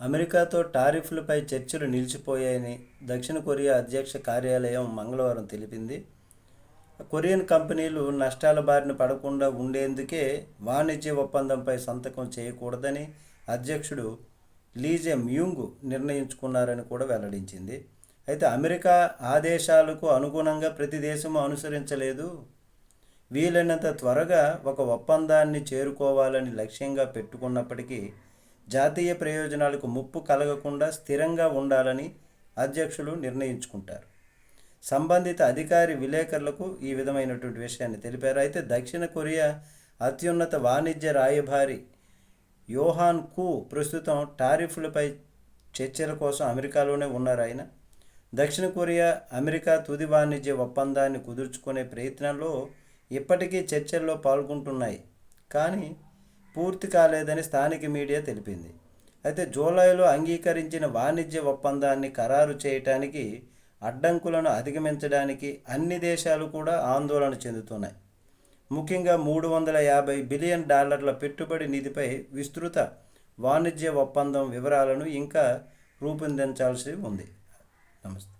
అమెరికాతో టారిఫ్లపై చర్చలు నిలిచిపోయాయని దక్షిణ కొరియా అధ్యక్ష కార్యాలయం మంగళవారం తెలిపింది. కొరియన్ కంపెనీలు నష్టాల బారిన పడకుండా ఉండేందుకే వాణిజ్య ఒప్పందంపై సంతకం చేయకూడదని అధ్యక్షుడు లీజే మ్యూంగ్ నిర్ణయించుకున్నారని కూడా వెల్లడించింది. అయితే అమెరికా ఆదేశాలకు అనుగుణంగా ప్రతి దేశము అనుసరించలేదు. వీలైనంత త్వరగా ఒక ఒప్పందాన్ని చేరుకోవాలని లక్ష్యంగా పెట్టుకున్నప్పటికీ జాతీయ ప్రయోజనాలకు ముప్పు కలగకుండా స్థిరంగా ఉండాలని అధ్యక్షులు నిర్ణయించుకుంటారు. సంబంధిత అధికారి విలేకరులకు ఈ విధమైనటువంటి విషయాన్ని తెలిపారు. అయితే దక్షిణ కొరియా అత్యున్నత వాణిజ్య రాయభారి యోహాన్కు ప్రస్తుతం టారిఫ్లపై చర్చల కోసం అమెరికాలోనే ఉన్నారు ఆయన. దక్షిణ కొరియా అమెరికా తుది వాణిజ్య ఒప్పందాన్ని కుదుర్చుకునే ప్రయత్నంలో ఇప్పటికీ చర్చల్లో పాల్గొంటున్నాయి. కానీ పూర్తి కాలేదని స్థానిక మీడియా తెలిపింది. అయితే జూలైలో అంగీకరించిన వాణిజ్య ఒప్పందాన్ని ఖరారు చేయటానికి అడ్డంకులను అధిగమించడానికి అన్ని దేశాలు కూడా ఆందోళన చెందుతున్నాయి. ముఖ్యంగా మూడు వందల యాభై బిలియన్ డాలర్ల పెట్టుబడి నిధిపై విస్తృత వాణిజ్య ఒప్పందం వివరాలను ఇంకా రూపొందించాల్సి ఉంది. నమస్తే.